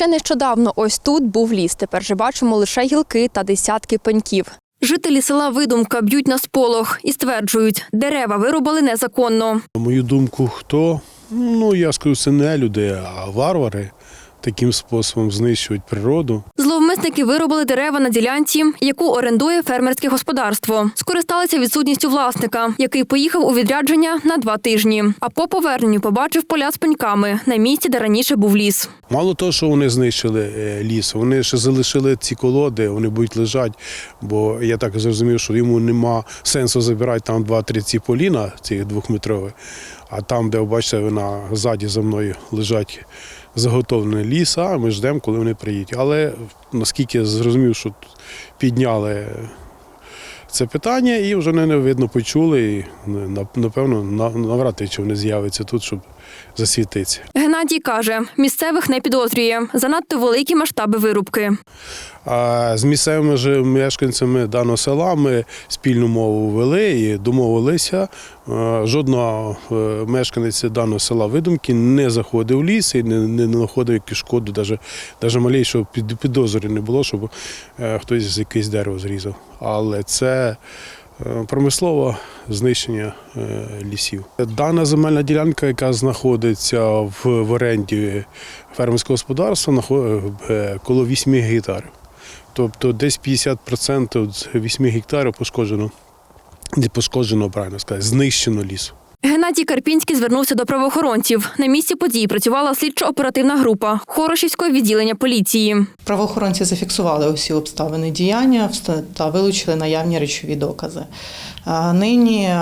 Ще нещодавно ось тут був ліс. Тепер же бачимо лише гілки та десятки пеньків. Жителі села Видумка б'ють на сполох і стверджують, дерева вирубали незаконно. На мою думку, хто? Ну, я скажу, це не люди, а варвари таким способом знищують природу. Зловмисники вирубали дерева на ділянці, яку орендує фермерське господарство. Скористалися відсутністю власника, який поїхав у відрядження на два тижні. А по поверненню побачив поля з пеньками на місці, де раніше був ліс. Мало того, що вони знищили е, ліс, вони ще залишили ці колоди, вони будуть лежати, бо я так зрозумів, що йому нема сенсу забирати там два-три ці поліна, ці двохметрові, а там, де бачите, вона ззаді за мною лежать заготовлений ліс, а ми ждемо, коли вони приїдуть. Але наскільки я зрозумів, що підняли це питання, і вже не видно почули, і напевно наврати, чи вони з'являться тут, щоб засвітитися. Геннадій каже, місцевих не підозрює. Занадто великі масштаби вирубки. А з місцевими ж мешканцями даного села ми спільну мову вели і домовилися. Жодного е, мешканець даного села видумки не заходив в ліс і не, не знаходив якусь шкоду, навіть, навіть малейшого під, підозри не було, щоб е, хтось з якесь дерево зрізав. Але це промислове знищення е, лісів. Дана земельна ділянка, яка знаходиться в, оренді фермерського господарства, е, коло 8 гектарів. Тобто десь 50% з 8 гектарів пошкоджено, пошкоджено, правильно сказати, знищено лісу. Геннадій Карпінський звернувся до правоохоронців. На місці події працювала слідчо-оперативна група Хорошівського відділення поліції. Правоохоронці зафіксували усі обставини діяння та вилучили наявні речові докази. Нині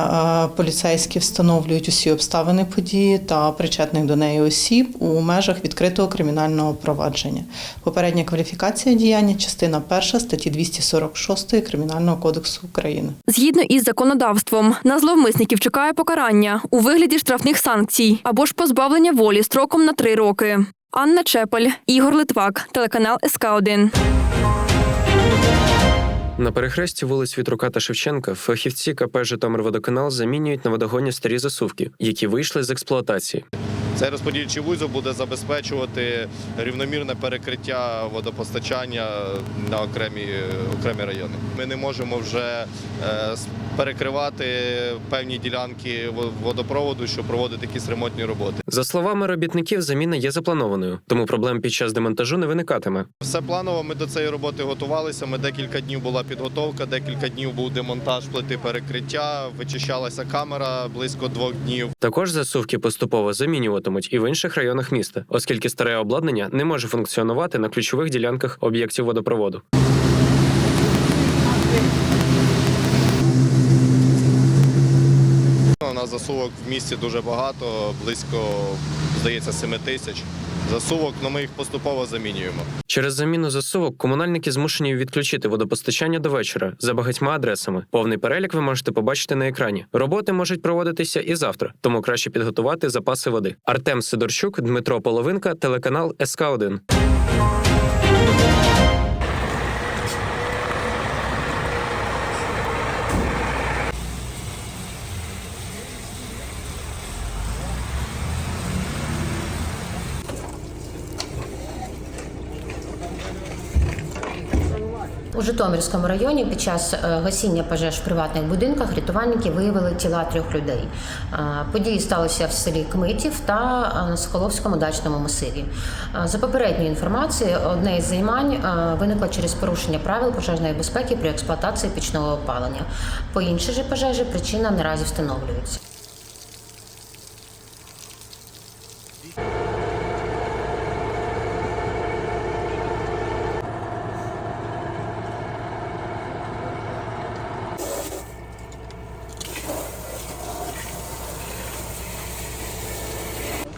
поліцейські встановлюють усі обставини події та причетних до неї осіб у межах відкритого кримінального провадження. Попередня кваліфікація діяння частина 1 статті 246 Кримінального кодексу України. Згідно із законодавством, на зловмисників чекає покарання у вигляді штрафних санкцій або ж позбавлення волі строком на три роки. Анна Чепель, Ігор Литвак, телеканал СК 1 На перехресті вулиць Вітрука та Шевченка фахівці КП «Житомирводоканал» замінюють на водогоні старі засувки, які вийшли з експлуатації. Цей розподільчий вузол буде забезпечувати рівномірне перекриття водопостачання на окремі, окремі райони. Ми не можемо вже е, перекривати певні ділянки водопроводу, щоб проводити якісь ремонтні роботи. За словами робітників, заміна є запланованою, тому проблем під час демонтажу не виникатиме. Все планово. Ми до цієї роботи готувалися. Ми декілька днів була підготовка, декілька днів був демонтаж плити перекриття, вичищалася камера близько двох днів. Також засувки поступово замінюватимуть і в інших районах міста, оскільки старе обладнання не може функціонувати на ключових ділянках об'єктів водопроводу. У нас засувок в місті дуже багато, близько, здається, 7 тисяч. Засувок, але ми їх поступово замінюємо. Через заміну засувок комунальники змушені відключити водопостачання до вечора за багатьма адресами. Повний перелік ви можете побачити на екрані. Роботи можуть проводитися і завтра, тому краще підготувати запаси води. Артем Сидорчук, Дмитро Половинка, телеканал СК 1 У Житомирському районі під час е, гасіння пожеж в приватних будинках рятувальники виявили тіла трьох людей. Е, Події сталися в селі Кмитів та е, на Соколовському дачному масиві. За попередньою інформацією, одне із займань виникло через порушення правил пожежної безпеки при експлуатації пічного опалення. По іншій же пожежі причина наразі встановлюється.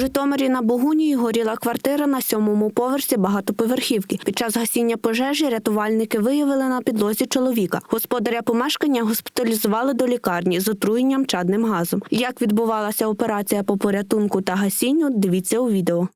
Житомирі на Богунії горіла квартира на сьомому поверсі багатоповерхівки. Під час гасіння пожежі рятувальники виявили на підлозі чоловіка. Господаря помешкання госпіталізували до лікарні з отруєнням чадним газом. Як відбувалася операція по порятунку та гасінню, дивіться у відео.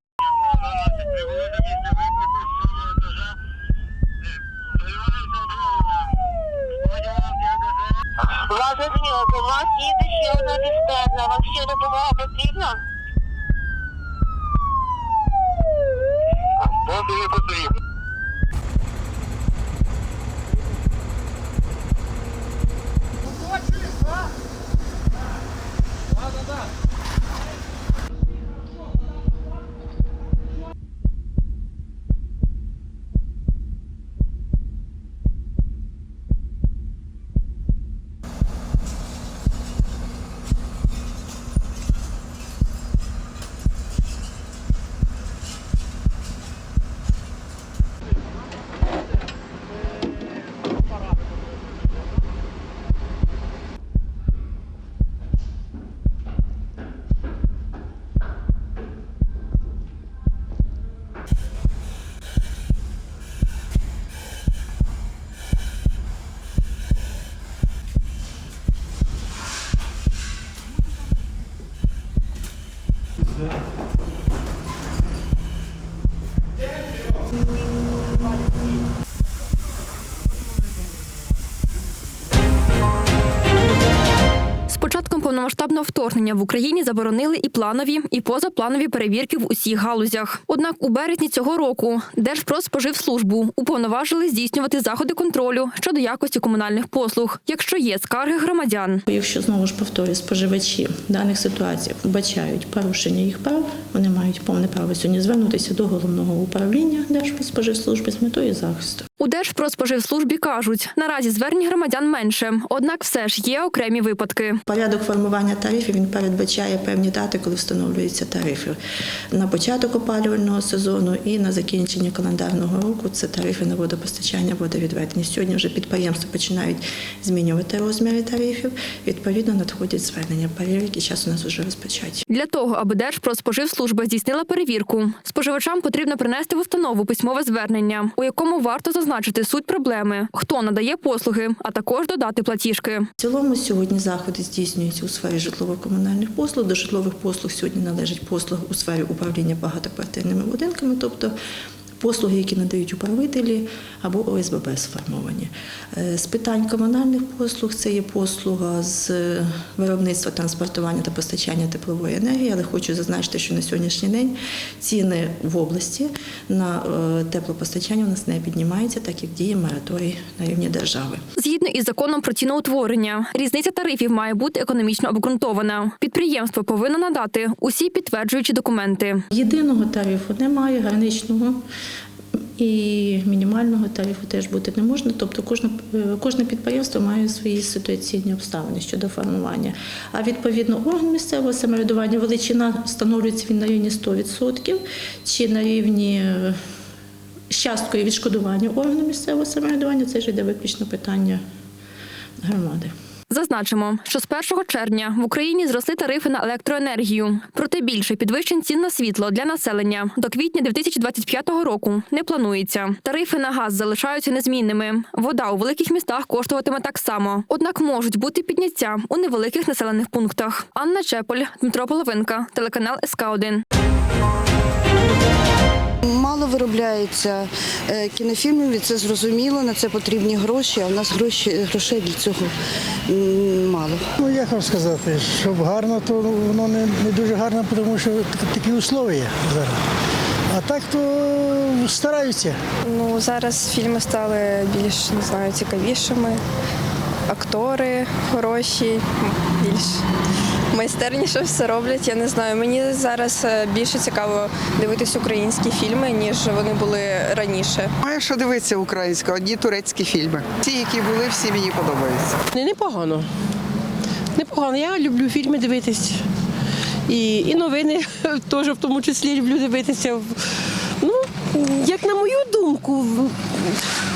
Повномасштабного вторгнення в Україні заборонили і планові, і позапланові перевірки в усіх галузях. Однак у березні цього року Держпродспоживслужбу уповноважили здійснювати заходи контролю щодо якості комунальних послуг, якщо є скарги громадян. Якщо знову ж повторюю, споживачі в даних ситуаціях вбачають порушення їх прав, вони мають повне право сьогодні звернутися до головного управління Держпродспоживслужби з метою захисту. У Держпродспоживслужбі кажуть, наразі звернень громадян менше, однак все ж є окремі випадки. Порядок формування тарифів він передбачає певні дати, коли встановлюються тарифи на початок опалювального сезону і на закінчення календарного року. Це тарифи на водопостачання, водовідведення. Сьогодні вже підприємства починають змінювати розміри тарифів. Відповідно, надходять звернення. Перевірки час у нас вже розпочаті. Для того, аби Держпродспоживслужба здійснила перевірку, споживачам потрібно принести в установу письмове звернення, у якому варто зазначити суть проблеми, хто надає послуги, а також додати платіжки. В цілому сьогодні заходи здійснюються у сфері житлово-комунальних послуг. До житлових послуг сьогодні належать послуги у сфері управління багатоквартирними будинками, тобто послуги, які надають управителі або ОСББ сформовані. Е, З питань комунальних послуг це є послуга з виробництва, транспортування та постачання теплової енергії, але хочу зазначити, що на сьогоднішній день ціни в області на е, теплопостачання у нас не піднімаються, так як діє мораторій на рівні держави. Згідно із законом про ціноутворення, різниця тарифів має бути економічно обґрунтована. Підприємство повинно надати усі підтверджуючі документи. Єдиного тарифу немає, граничного і мінімального тарифу теж бути не можна. Тобто кожне, кожне підприємство має свої ситуаційні обставини щодо формування. А відповідно орган місцевого самоврядування величина встановлюється він на рівні 100% чи на рівні е, з часткою відшкодування органу місцевого самоврядування. Це ж йде виключно питання громади. Зазначимо, що з 1 червня в Україні зросли тарифи на електроенергію. Проте більше підвищень цін на світло для населення до квітня 2025 року не планується. Тарифи на газ залишаються незмінними. Вода у великих містах коштуватиме так само. Однак можуть бути підняття у невеликих населених пунктах. Анна Чеполь, Дмитро Половинка, телеканал СК 1 Мало виробляється е, кінофільмів, і це зрозуміло, на це потрібні гроші, а в нас гроші, грошей для цього мало. Ну як вам сказати, щоб гарно, то воно не, не дуже гарно, тому що так- такі условия зараз. А так то стараються. Ну зараз фільми стали більш не знаю, цікавішими. Актори хороші, більш майстерніше все роблять. Я не знаю. Мені зараз е, більше цікаво дивитись українські фільми, ніж вони були раніше. Має що дивитися українською, одні турецькі фільми. Ті, які були, всі мені подобаються. Не, непогано. Непогано. Я люблю фільми дивитись. І, і новини теж в тому числі люблю дивитися. Ну, як на мою думку,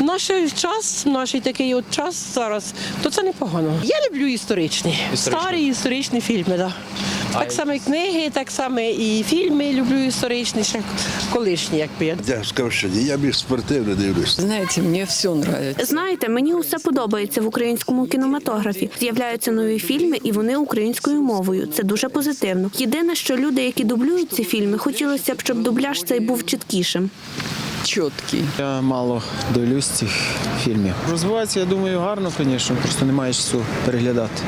наш час, наш такий от час зараз, то це непогано. Я люблю історичні, Історичні. старі історичні фільми, да. Так само і книги, так само і фільми люблю історичні, ще колишні, якби я. Я скажу, що я більш спортивно дивлюсь. Знаете, мне все нравится. Знаєте, мені усе подобається в українському кінематографі. З'являються нові фільми, і вони українською мовою. Це дуже позитивно. Єдине, що люди, які дублюють ці фільми, хотілося б, щоб дубляж цей був чіткішим. Чіткий. Я мало дивлюсь цих фільмів. Розвивається, я думаю, гарно, звісно, просто немає часу переглядати.